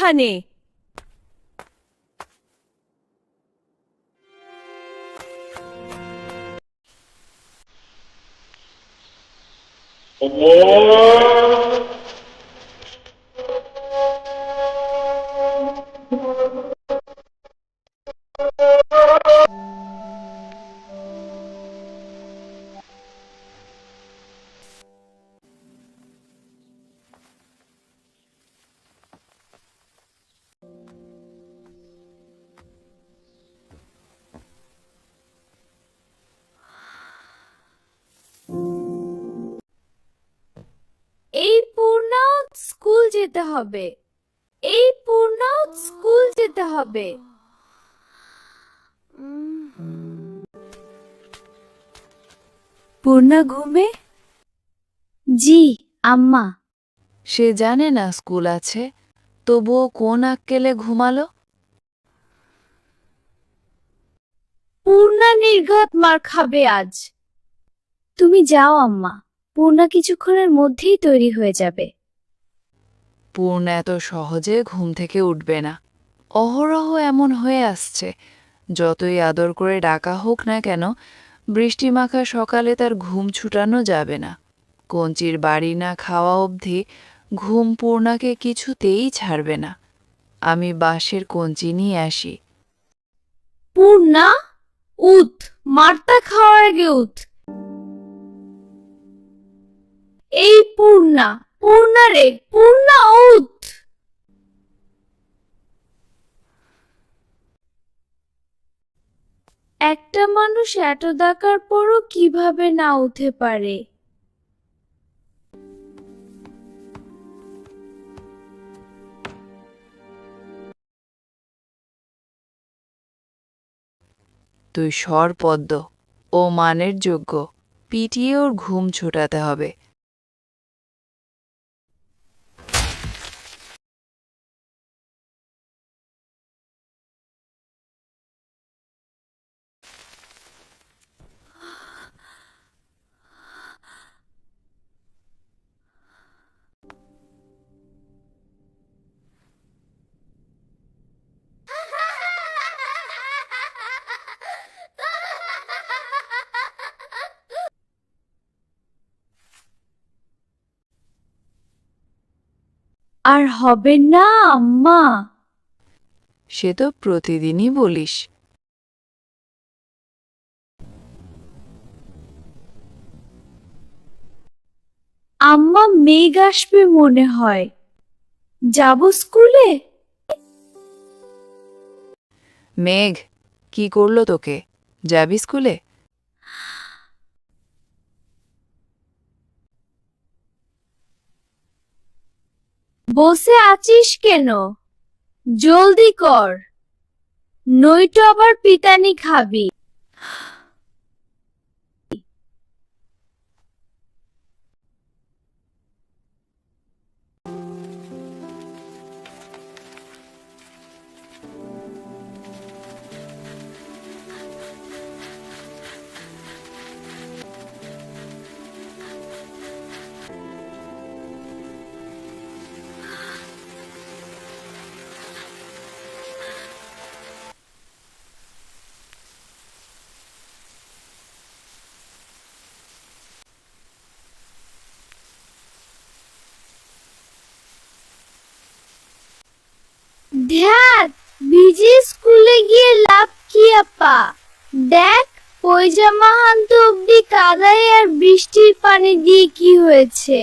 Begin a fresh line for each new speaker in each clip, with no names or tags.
ওখানে এই যেতে হবে। এই পূর্ণাও স্কুল যেতে হবে। পূর্ণা ঘুমে? জি আম্মা।
সে জানে না স্কুল আছে তবুও কোন আক্কেলে ঘুমালো?
পূর্ণা নির্ঘাত মার খাবে আজ। তুমি যাও আম্মা। পূর্ণা কিছুক্ষণের মধ্যেই তৈরি হয়ে যাবে।
পূর্ণ এত সহজে ঘুম থেকে উঠবে না। অহরহ এমন হয়ে আসছে, যতই আদর করে ডাকা হোক না কেন, বৃষ্টি মাখা সকালে তার ঘুম ছুটানো যাবে না। কঞ্চির বাড়ি না খাওয়া অবধি ঘুম পূর্ণাকে কিছুতেই ছাড়বে না। আমি বাঁশের কঞ্চি নিয়ে আসি।
পূর্ণা উত মারতা খাওয়ার আগে উত এই পূর্ণা পূর্ণা উঠ একটা মানুষ এত ডাকার পরও কীভাবে না উঠে পারে?
তুই স্বর পদ্ম ও মানের যোগ্য। পিটিয়ে ওর ঘুম ছোটাতে হবে।
আর হবে না আম্মা।
সে তো প্রতিদিনই বলিস।
আম্মা মেঘ আসবে মনে হয়। যাব স্কুলে?
মেঘ কি করল তোকে? যাবি স্কুলে?
বসে আছিস কেন? জলদি কর। নইটো আবার পিতানি খাবি। ধ্যাত ভিজে স্কুলে গিয়ে লাভ কি আপা? দেখ, পয়জামা হান্ত অব্দি কাদায় আর বৃষ্টির পানি দিয়ে কি হয়েছে?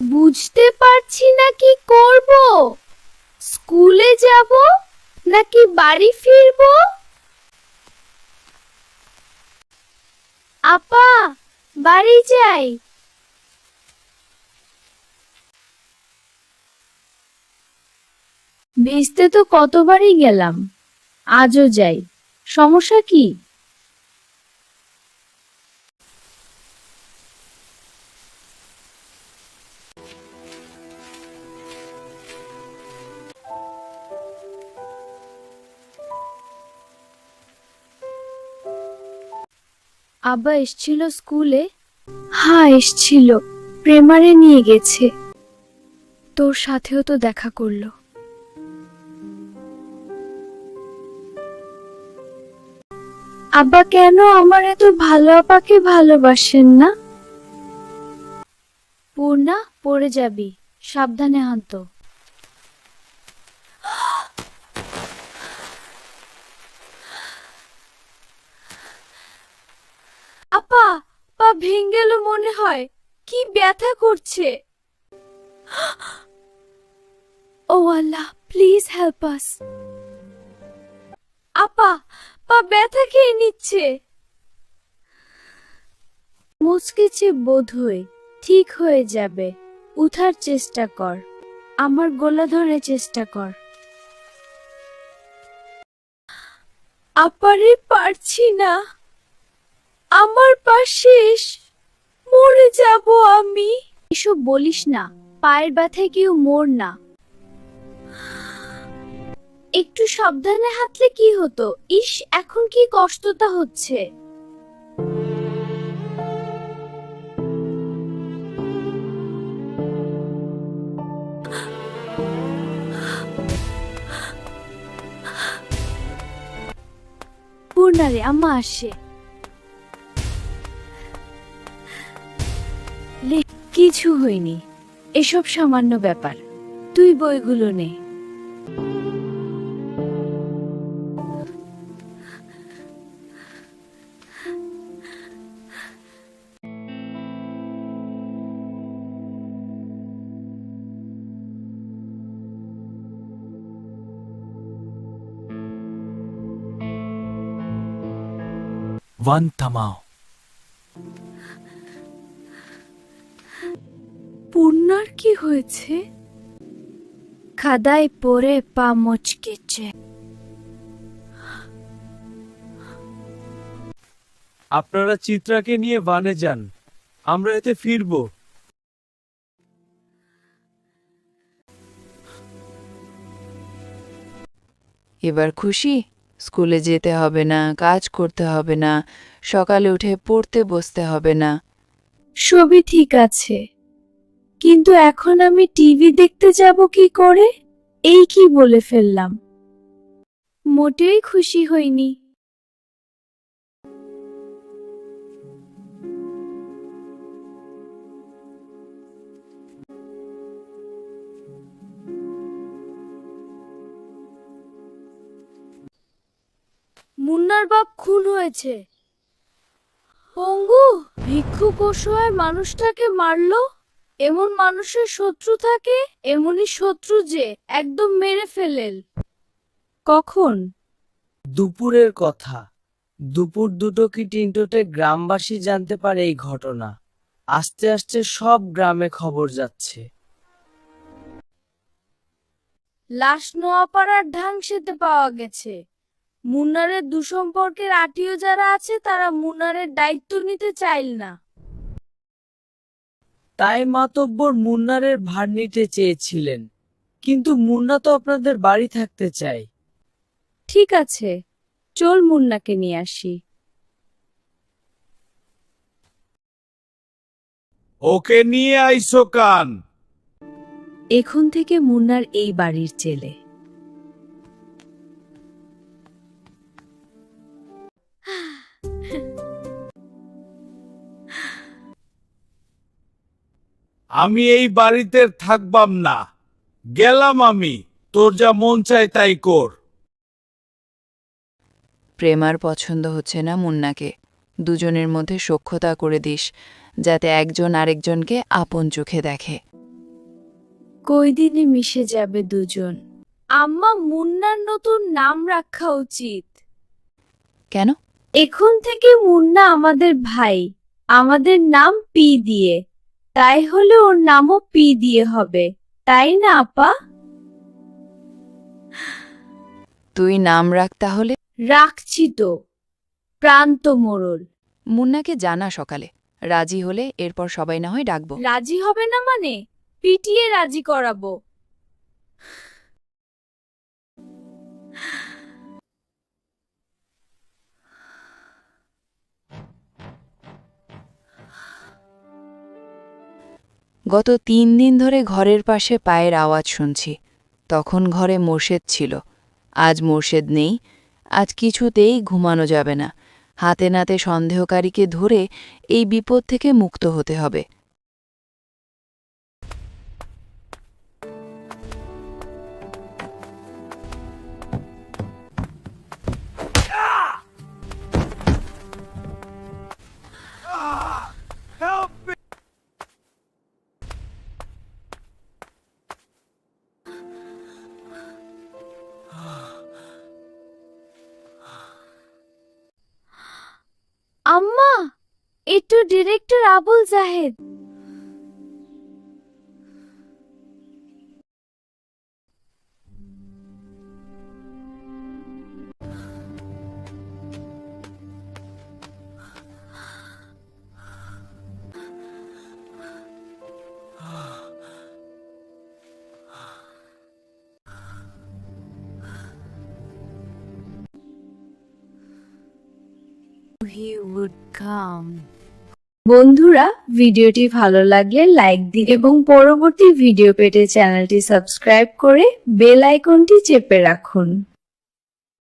বুঝতে পারছি না কি করব? স্কুলে যাব নাকি বাড়ি ফিরব? আপা, বাড়ি যাই। ভিজতে তো কতবারই গেলাম। আজও যাই। সমস্যা কি? আব্বা এসছিল স্কুলে? হ্যাঁ এসছিল। প্রেমারে নিয়ে গেছে। তোর সাথেও তো দেখা করল। আব্বা কেন আমার এত ভালো আপাকে ভালোবাসেন না? পূর্ণা, পড়ে যাবি। সাবধানে হান্ত আপা, পা ভেঙে গেল মনে হয়। কি ব্যথা করছে। ও আল্লাহ প্লিজ হেল্প আস আপা পা ব্যথা খেয়ে নিচ্ছে। মুচকিছে বোধ হয়ে ঠিক হয়ে যাবে। উঠার চেষ্টা কর। আমার গোলা ধরে চেষ্টা কর। আপারে পারছি না। আমার পা শেষ। মরে যাব আমি। এসব বলিস না। পায়ের ব্যথায় কেউ মোর না। একটু সাবধানে হাঁটলে কি হতো? ইস, এখন কি কষ্টটা হচ্ছে? পূর্ণারে আম্মা আসে কিছু হয়নি। এসব সামান্য ব্যাপার। তুই বইগুলো নে।
One Tamao.
পূর্ণার কি হয়েছে খাদায় পরে পা মচকেছে
আপনারা চিত্রাকে নিয়ে বানে যান আমরা এতে ফিরব
এবার খুশি স্কুলে যেতে হবে না, কাজ করতে হবে না, সকালে উঠে পড়তে বসতে হবে না।
সবই ঠিক আছে। কিন্তু এখন আমি টিভি দেখতে যাব কি করে? এই কি বলে ফেললাম। মোটেই খুশি হইনি। মুন্নার বাপ খুন হয়েছে। পঙ্গু ভিক্ষুক অসহায় মানুষটাকে মারলো? এমন মানুষের শত্রু থাকে এমনই শত্রু যে একদম মেরে ফেলেল। কখন?
দুপুরের কথা। দুপুর দুটো কি তিনটোতে গ্রামবাসী জানতে পারে এই ঘটনা? আস্তে আস্তে সব গ্রামে খবর যাচ্ছে।
লাশ নোয়াপাড়ার ঢাং সেতে পাওয়া গেছে। মুন্নারের দুসম্পর্কের আত্মীয় যারা আছে তারা মুন্নারের দায়িত্ব নিতে চাইল না।
তাই মাতব্বর মুন্নারের ভার নিতে চেয়েছিলেন। কিন্তু মুন্না তো আপনাদের বাড়ি থাকতে চাই
ঠিক আছে চল মুন্নাকে নিয়ে আসি।
ওকে নিয়ে আইসো কান।
এখন থেকে মুন্নার এই বাড়ির ছেলে।
আমি এই বাড়িতে থাকবাম না। গেলাম আমি। তোর যা মন চায় তাই কর।
প্রেমার পছন্দ হচ্ছে না মুন্নাকে। দুজনের মধ্যে সখ্যতা করে দিস যাতে একজন আরেকজনকে আপন চোখে দেখে।
কয়দিনে মিশে যাবে দুজন। আম্মা মুন্নার নতুন নাম রাখা উচিত।
কেন?
এখন থেকে মুন্না আমাদের ভাই। আমাদের নাম পি দিয়ে। তাই হলে ওর নামও পি দিয়ে হবে তাই না আপা?
তুই নাম রাখ তাহলে।
রাখছি তো প্রান্ত মোড়ল।
মুন্নাকে জানা সকালে রাজি হলে এরপর সবাই না হয় ডাকবো।
রাজি হবে না মানে? পিটিয়ে রাজি করাবো।
গত তিন দিন ধরে ঘরের পাশে পায়ের আওয়াজ শুনছি। তখন ঘরে মোর্শেদ ছিল। আজ মোর্শেদ নেই। আজ কিছুতেই ঘুমানো যাবে না। হাতে নাতে সন্দেহকারীকে ধরে এই বিপদ থেকে মুক্ত হতে হবে।
আম্মা এটু ডিরেক্টর আবুল জাহেদ। বন্ধুরা, ভিডিওটি ভালো লাগলে লাইক দিন এবং পরবর্তী ভিডিও পেতে চ্যানেলটি সাবস্ক্রাইব করে বেল আইকনটি চেপে রাখুন।